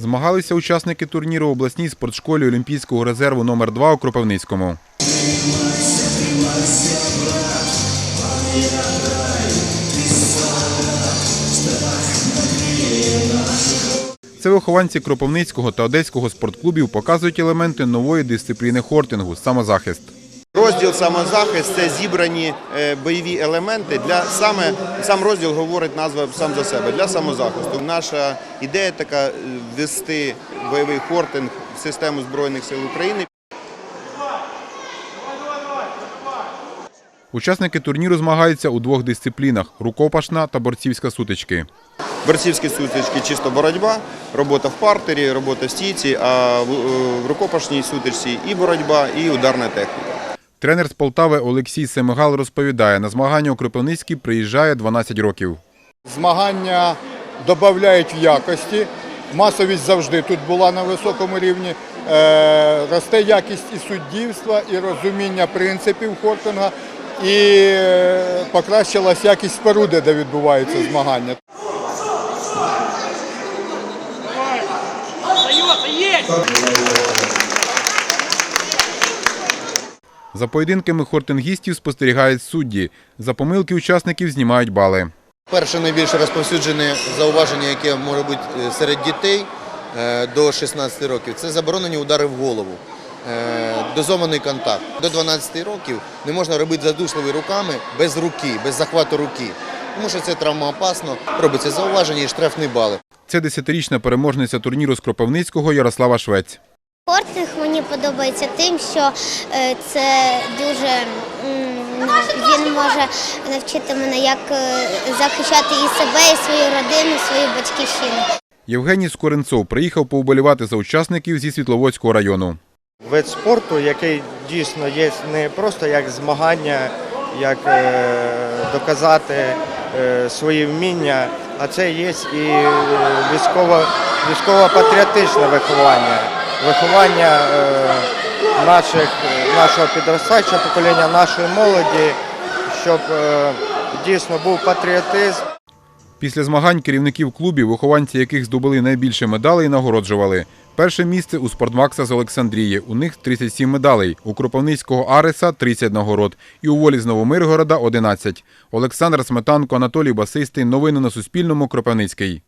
Змагалися учасники турніру в обласній спортшколі Олімпійського резерву номер 2 у Кропивницькому. Це вихованці Кропивницького та Одеського спортклубів показують елементи нової дисципліни хортингу самозахист. Розділ самозахист це зібрані е, бойові елементи для саме сам розділ говорить назва сам за себе для самозахисту. Наша ідея така е, ввести бойовий хортинг в систему збройних сил України. Учасники турніру змагаються у двох дисциплінах рукопашна та борцівська сутички. Борцівські сутички чисто боротьба, робота в партері, робота в стійці, а е, в рукопашній сутичці і боротьба, і ударна техніка. Тренер з Полтави Олексій Семигал розповідає, на змагання у Кропивницький приїжджає 12 років. Змагання додають в якості. Масовість завжди тут була на високому рівні. Е, росте якість і суддівства, і розуміння принципів хортинга, і е, покращилась якість споруди, де відбуваються змагання. Остается, За поєдинками хортингістів спостерігають судді. За помилки учасників знімають бали. Перше найбільше розповсюджене зауваження, яке може бути е, серед дітей е, до 16 років, це заборонені удари в голову, е, дозований контакт. До 12 років не можна робити задушливі руками без руки, без захвату руки, тому що це травмоопасно. Робиться зауваження і штрафні бали. Це десятирічна переможниця турніру з Кропивницького Ярослава Швець. Спортинг мені подобається тим, що е, це дуже він може навчити мене, як е, захищати і себе, і свою родину, і свою батьківщину. Євгеній Скоренцов приїхав поуболівати за учасників зі Світловодського району. вид спорту, який дійсно є не просто як змагання, як е, доказати свої вміння, а це є і військово, військово-патріотичне виховання, виховання е, наших, нашого підростаючого покоління, нашої молоді, щоб е, дійсно був патріотизм. Після змагань керівників клубів, вихованці яких здобули найбільше медалей, нагороджували. Перше місце у Спортмакса з Олександрії. У них 37 медалей. У Кропивницького Ареса 30 нагород. І у волі з Новомиргорода 11. Олександр Сметанко, Анатолій Басистий. Новини на Суспільному. Кропивницький.